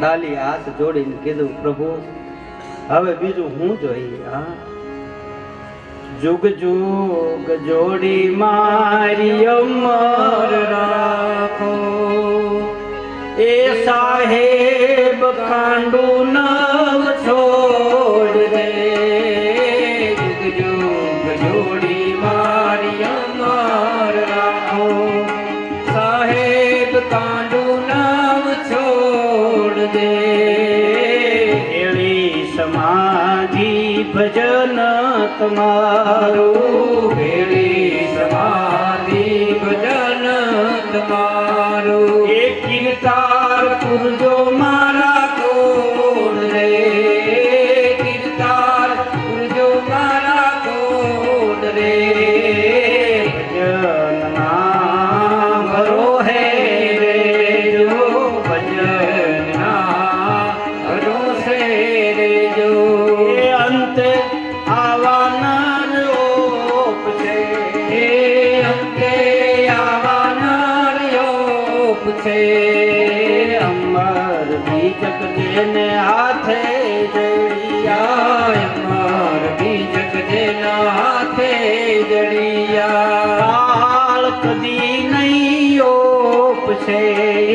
ડાલી હાથ જોડીને કીધું, પ્રભુ, હવે બીજું હું જોઈએ? હા? જુગ જુગ જોડી મારી અમર રાખો. એ સાહેબ ખાંડુ નવ છોડ તમારું એળી સમાધિ ભજન તમારું. એ કીર્તાર પુરજો મારા કદી નહીં ઓપશે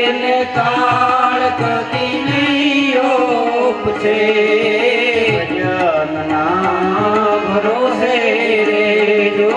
એને કાળ કદી નહીં ઓપશે ભજન ભરોસે જો,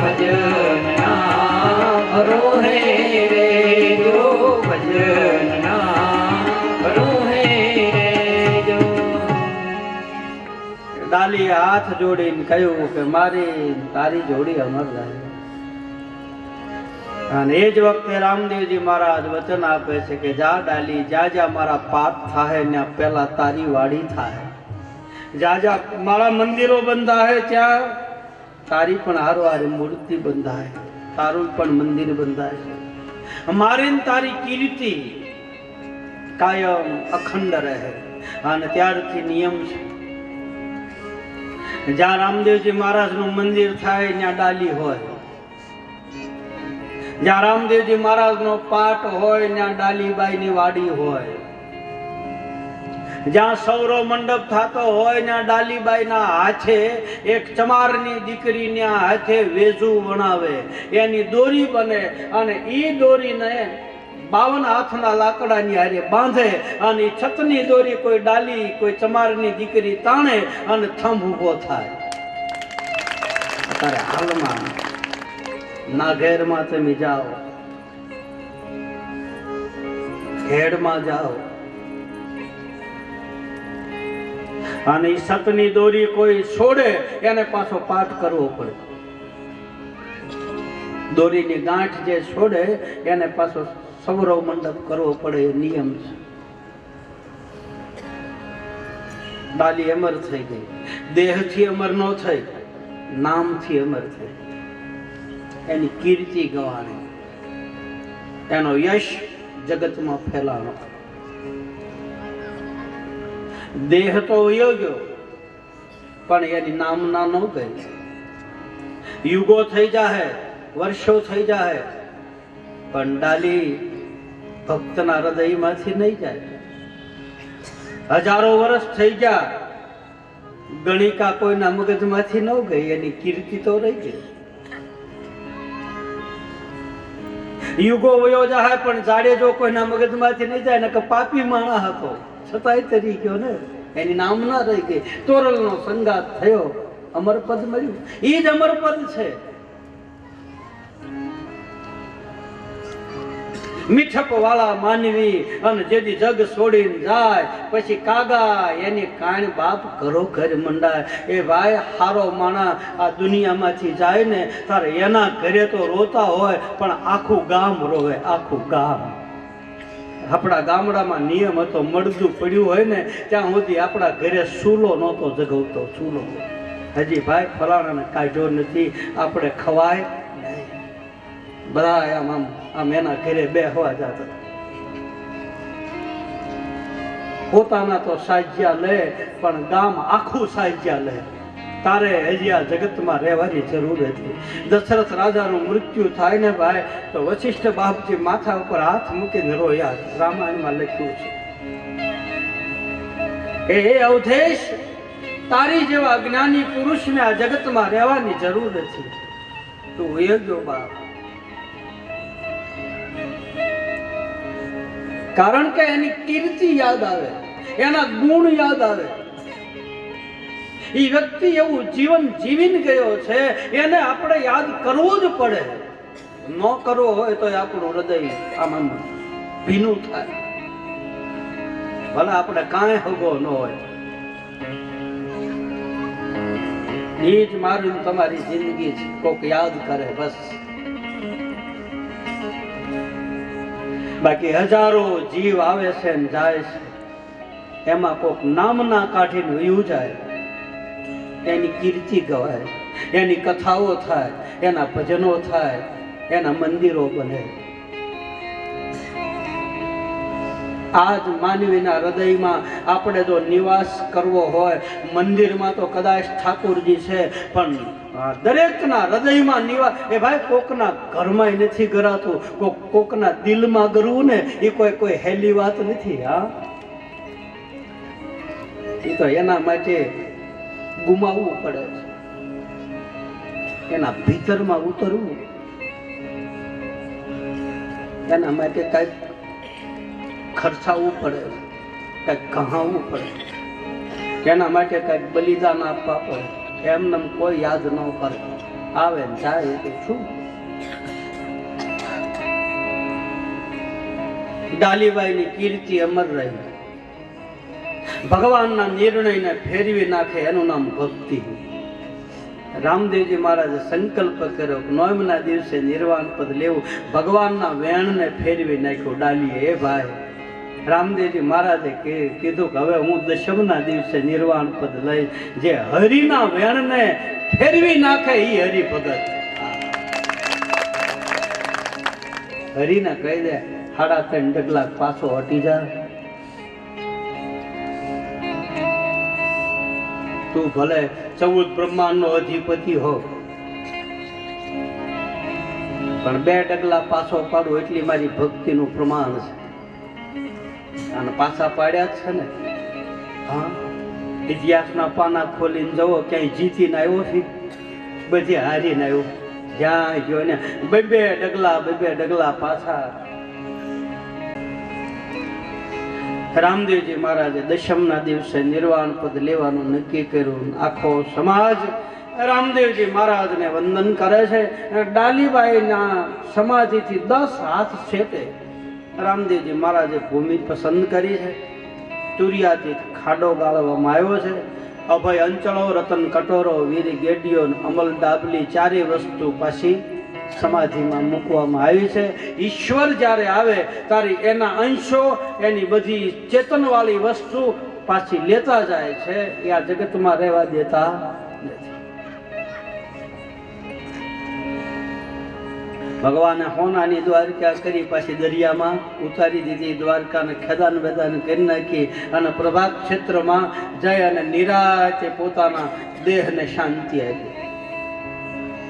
ભજનના ભરોસે રે હાથ જોડીને કહ્યું કે મારી, તારી જોડી અમર રહે. અને એ જ વખતે રામદેવજી મહારાજ વચન આપે છે કે જા ડાલી જ્યાં જ્યાં મારા પાપ થાય ને પેલા તારી વાડી થાય જ્યાં જ્યાં મારા મંદિરો બંધાય ત્યાં તારી પણ હારો હારી મૂર્તિ બંધાય તારું પણ મંદિર બંધાય મારી તારી કીર્તિ કાયમ અખંડ રહે અને ત્યારથી નિયમ છે. જ્યાં રામદેવજી મહારાજનું મંદિર થાય, ત્યાં ડાલી હોય જ્યાં રામદેવજી મહારાજનો પાઠ હોય, ત્યાં ડાલીબાઈની વાડી હોય. જ્યાં સૌરો મંડપ થતો હોય, ત્યાં ડાલીબાઈના હાથે એક ચમારની દીકરીના હાથે વેજુ વણાવે. એની દોરી બને અને એ દોરીને બાવન હાથના લાકડાની હારે બાંધે અને છતની દોરી કોઈ ડાલી, કોઈ ચમારની દીકરી તાણે અને થંભ ઊભો થાય. અત્યારે હાલમાં ના ઘેરમાં તમે જાઓ. ખેડમાં જાઓ. અને સતની દોરી કોઈ છોડે, એને પાછો પાઠ કરવો પડે. દોરીની ગાંઠ જે છોડે, એને પાછો સૌરવ મંડપ કરવો પડે, એ નિયમ છે. ડાલી અમર થઈ ગઈ. દેહથી અમર ન થઈ, નામથી અમર થઈ એની કીર્તિ ગવાની. એનો યશ જગતમાં ફેલાવો દેહ તો વયો પણ એની નામના ન ગઈ. યુગો થઈ જાહે, વર્ષો થઈ જાહે, પણ ડાલી ભક્તના હૃદયમાંથી નહીં જાય. હજારો વર્ષ થઈ ગયા, ગણિકા કોઈના મગજમાંથી ન ગઈ, એની કીર્તિ તો રહી ગઈ. યુગો વયો જાય પણ જાડે જો કોઈના મગજમાંથી નહીં જાય ને કે પાપી માણા હતો. છતાંય તરી ગયો ને. એની નામ ના રહી ગઈ. તોરલનો સંગાત થયો. અમરપદ મળ્યું. એ જ અમરપદ છે. મીઠપ વાળા માનવી અને જેથી જગ છોડીને જાય. પછી કાગા, એની કાણ બાપ ઘરો ઘર મંડાય. એ ભાઈ, હારો માણા આ દુનિયામાંથી જાય ને તારે એના ઘરે તો રોતા હોય, પણ આખું ગામ રોવે, આખું ગામ. આપણા ગામડામાં નિયમ હતો, મળદું પડ્યું હોય ને, ત્યાં સુધી આપણા ઘરે સૂલો નહોતો જગવતો સૂલો હજી ભાઈ, ફલાણાને કાઢ્યો નથી, આપણે ખવાય. બધા આમ આમ. આમ એના ઘરે બે હોવા જતા પોતાના તો સાજ્યા લે, પણ ગામ આખું સાજ્યા લે. તારે હજી આ જગતમાં રહેવાની જરૂર હતી દશરથ રાજાનું મૃત્યુ થાય ને ભાઈ, તો વશિષ્ઠ બાપજી માથા ઉપર હાથ મૂકીને રોયા. રામાયણમાં લખ્યું છે. એ અવધેશ, તારી જેવા જ્ઞાની પુરુષને આ જગતમાં રહેવાની જરૂર નથી. તું વયો બાપ. કારણ કે એની કીર્તિ યાદ આવે, એના ગુણ યાદ આવે. એ વ્યક્તિ એવું જીવન જીવીને ગયો છે, એને આપણે યાદ કરવો જ પડે. ન કરવો હોય તો આપણું હૃદય આમાં ભીનું થાય. ભલે આપણે કાંઈ હગો ન હોય. એ જ મારી તમારી જિંદગી છે કોક યાદ કરે બસ. બાકી હજારો જીવ આવે છે ને જાય છે. એમાં કોક નામના કાઢીને વયું જાય એની કીર્તિ ગવાય, એની કથાઓ થાય, એના ભજનો થાય, એના મંદિરો બને આજ માનવીના હૃદયમાં આપણે જો નિવાસ કરવો હોય, મંદિરમાં તો કદાચ ઠાકોરજી છે, પણ દરેકના હૃદયમાં નિવાસ, એ ભાઈ કોકના ઘરમાં નથી ગરાતું, કોક, કોકના દિલમાં ગરવું ને, એ કોઈ કોઈ હેલી વાત નથી, હા? એ તો એના માટે ગુમાવવું પડે છે. એના ભીતરમાં ઉતરવું. એના માટે કાંઈક ખર્ચાવવું પડે, કંઈક કહાવવું પડે. એના માટે કંઈક બલિદાન આપવા પડે. એમને કોઈ યાદ ન કરે આવે જાય તો શું? ડાલીબાઈની કીર્તિ અમર રહી. ભગવાનના નિર્ણયને ફેરવી નાખે એનું નામ ભક્તિ. રામદેવજી મહારાજે સંકલ્પ કર્યો નોમના દિવસે નિર્વાણ પદ લેવું. ભગવાનના વેણને ફેરવી નાખ્યો. ડાલીએ એ ભાઈ રામદેવજી મહારાજે કીધું કે હવે હું દશમના દિવસે નિર્વાણ પદ લઈ જે હરિના વેણને ફેરવી નાખે એ હરિભગત. હરિને કહી દે સાડા ત્રણ ડગલા પાછો હટી જા. તું ભલે ચૌદ બ્રહ્માંડનો અધિપતિ હો, પણ બે ડગલા પાછો પાડું એટલી મારી ભક્તિનું પ્રમાણ છે. અને પાછા પાડ્યા છે ને. હા? ઇતિહાસના પાના ખોલીને જવો ક્યાંય જીતીને આવ્યો છે? બધી હારીને આવ્યો. જ્યાં ગયો ને. બે બે ડગલા બે બે ડગલા પાછા. રામદેવજી મહારાજે દશમના દિવસે નિર્વાણ પદ લેવાનું નક્કી કર્યું. આખો સમાજ રામદેવજી મહારાજને વંદન કરે છે. ડાલીબાઈના સમાધિથી દસ હાથ છેટે રામદેવજી મહારાજે ભૂમિ પસંદ કરી છે. તુરિયાથી ખાડો ગાળવામાં આવ્યો છે. અભય અંચળો, રતન કટોરો, વીર ગેડિયો અમલ દાબલી ચારે વસ્તુ પાછી સમાધિમાં મૂકવામાં આવી છે. ઈશ્વર જ્યારે આવે ત્યારે એના અંશો, એની બધી ચેતનવાળી વસ્તુ પાછી લેતા જાય છે. એ આ જગતમાં રહેવા દેતા ભગવાને હોનાની દ્વારકા કરી પાછી દરિયામાં ઉતારી દીધી. દ્વારકાને ખેદાન વેદાન કરી નાખી અને પ્રભાત ક્ષેત્રમાં જઈ અને નિરાતે પોતાના દેહને શાંતિ આપી.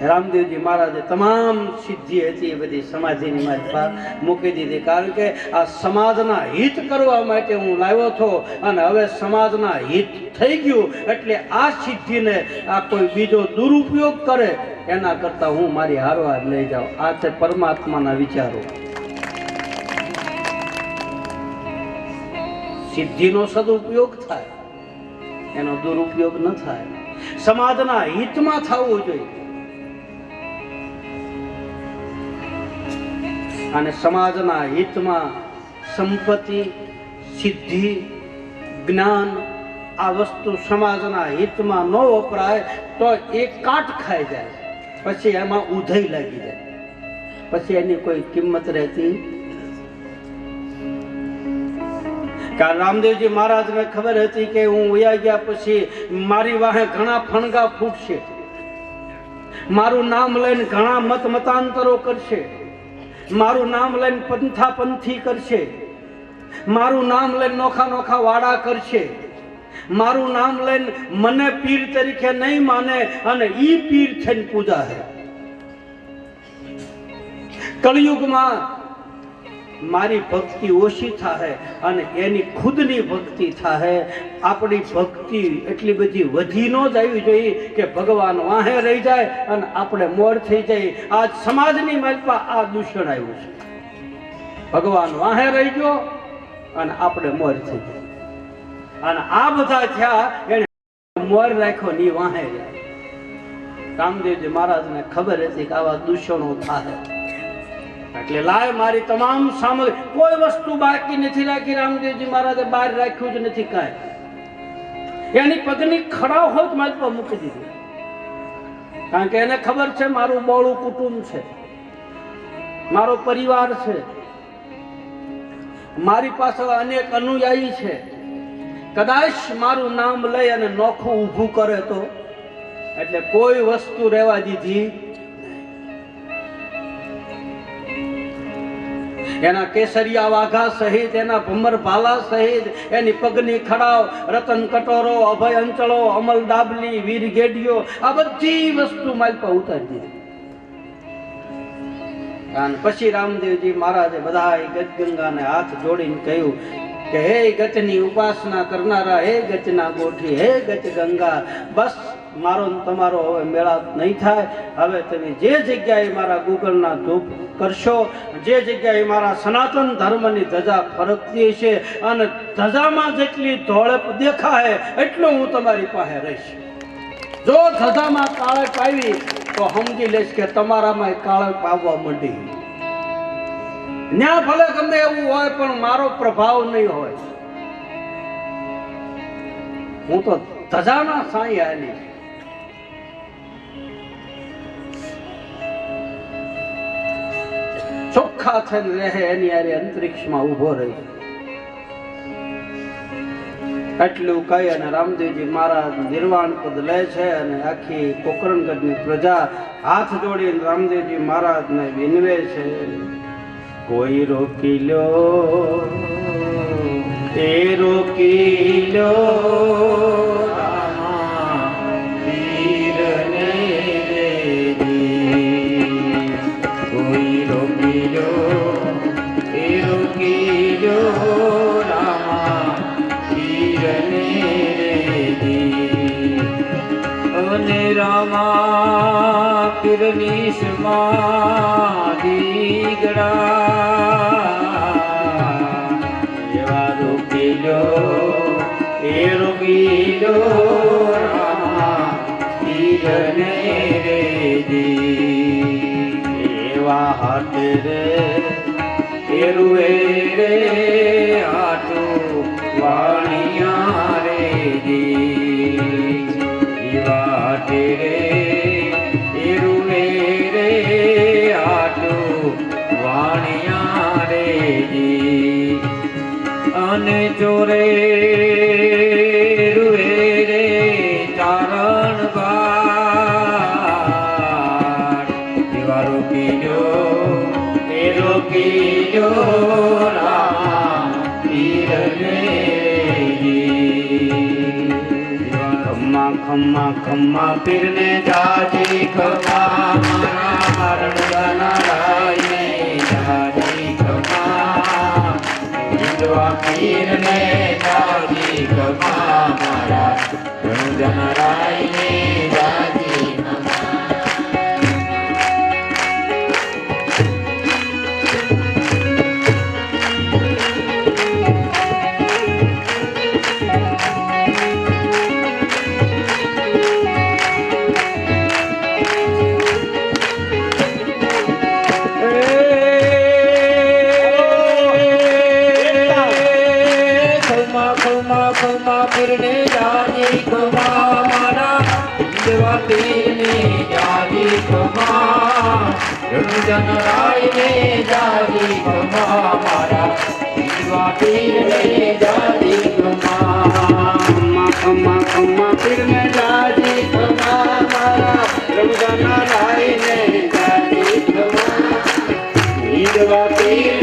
રામદેવજી મહારાજે તમામ સિદ્ધિ હતી એ બધી સમાધિની મારી મૂકી દીધી. કારણ કે આ સમાજના હિત કરવા માટે હું લાવ્યો હતો અને હવે સમાજના હિત થઈ ગયું એટલે આ સિદ્ધિને આ કોઈ બીજો દુરુપયોગ કરે એના કરતાં હું મારી હારવાર લઈ જાઉં. આ છે પરમાત્માના વિચારો. સિદ્ધિનો સદુપયોગ થાય, એનો દુરુપયોગ ન થાય. સમાજના હિતમાં થવું જોઈએ. અને સમાજના હિતમાં સંપત્તિ, સિદ્ધિ, જ્ઞાન આ વસ્તુ સમાજના હિતમાં ન વપરાય તો એ કાટ ખાઈ જાય. પછી એમાં ઉધઈ લાગી જાય. પછી એની કોઈ કિંમત રહેતી કારણ રામદેવજી મહારાજને ખબર હતી કે હું વયા ગયા પછી મારી વાહે ઘણા ફણગા ફૂટશે. મારું નામ લઈને ઘણા મત મતાંતરો કરશે. મારું નામ લઈને પંથા પંથી કરશે. મારું નામ લઈને નોખા નોખા વાડા કરશે. મારું નામ લઈને મને પીર તરીકે નહીં માને અને ઈ પીર થઈને પૂજા હે. કળિયુગમાં મારી ભક્તિ ઓછી થાય અને એની ખુદની ભક્તિ થાય આપણી ભક્તિ એટલી બધી વધી ન જ આવી જોઈએ કે ભગવાન વાહે રહી જાય અને આપણે મોર થઈ જાય. આજ સમાજની માલપા આ દૂષણ આવ્યું છે. ભગવાન વાહે રહી ગયો અને આપણે મોર થઈ જાય અને આ બધા થયા એને મોર રાખ્યો ની વાહે જાય રામદેવજી મહારાજને ખબર હતી કે આવા દૂષણો થાય એટલે લાય મારી તમામ સામગ્રી. કોઈ વસ્તુ બાકી નથી રાખી, રામદેવજી મહારાજે બહાર રાખ્યું જ નથી કાંઈ. એની પગની ખડા હોય મારી પર મૂકી દીધી. કારણ કે એને ખબર છે મારું બહોળું કુટુંબ છે. મારો પરિવાર છે. મારી પાસે અનેક અનુયાયી છે. કદાચ મારું નામ લઈ અને નોખું ઊભું કરે તો. એટલે કોઈ વસ્તુ રહેવા દીધી એના કેસરિયા વાઘા સહિત, એના ભમર ભાલા સહિત, એની પગની ખડાવ રતન કટોરો, અભય અંચળો, અમલ દાબલી વીર ગેડિયો આ બધી વસ્તુ મારી પર ઉતારી દીધી. પછી રામદેવજી મહારાજે બધા ગજગંગાને હાથ જોડીને કહ્યું કે, હે ગચની ઉપાસના કરનારા, હે ગચના ગોઠી, હે ગચ ગંગા બસ મારો તમારો હવે મેળાપ નહીં થાય. હવે તમે જે જગ્યાએ મારા ગૂગલના ધૂપ કરશો, જે જગ્યાએ મારા સનાતન ધર્મની ધજા ફરકતી છે અને ધજામાં જેટલી ધોળપ દેખાય એટલું હું તમારી પાસે રહીશ. જો ધજામાં કાળક આવી, તો સમજી લઈશ કે તમારામાં કાળક આવવા માંડી. ત્યાં ભલે ગમે એવું હોય, પણ મારો પ્રભાવ નહીં હોય. હું તો ધજાના સાંઈ આલી ચોખ્ખા થઈને રહે એની આરે અંતરિક્ષમાં ઊભો રહે. એટલું કહી અને રામદેવજી મહારાજ નિર્વાણ પદ લે છે અને આખી કોકરણગઢની પ્રજા હાથ જોડીને રામદેવજી મહારાજને વિનવે છે. કોઈ રોકી લો, એ રોકી લો. સમાધિ ગળા. એવા રોકી લો એ રોકી લો રામા પીરને એવા હાથ રે રે જી. અને ચોરે રૂએ રે ચારણ બાર એવા રોકી લો એ રોકી લો રામા ખમ્મા ખમ્મા પીરને જાજી ખમ્મા ખમ્મા મારા. હરણ નારાયણે જાજી ઈદવા પીરને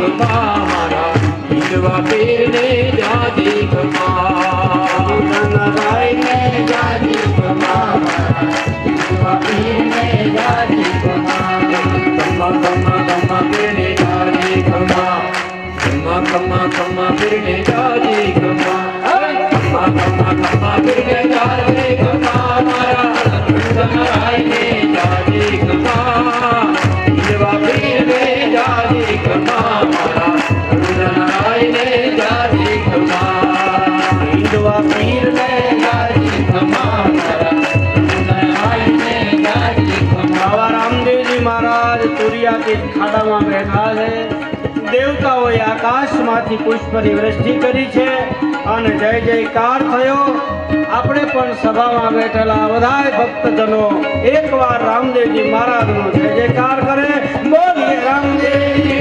ખમા મારા વિધવા પીરને જાજી ખમા ધનભાઈ ને જાજી ખમા વિધવા પીરને જાજી ખમા જાજી હાથથી પુષ્પની વૃષ્ટિ કરી છે અને જય જયકાર થયો. આપણે પણ સભામાં બેઠેલા બધા ભક્તજનો એકવાર રામદેવજી મહારાજ નો જય જયકાર કરે. બોલીએ રામદેવજી.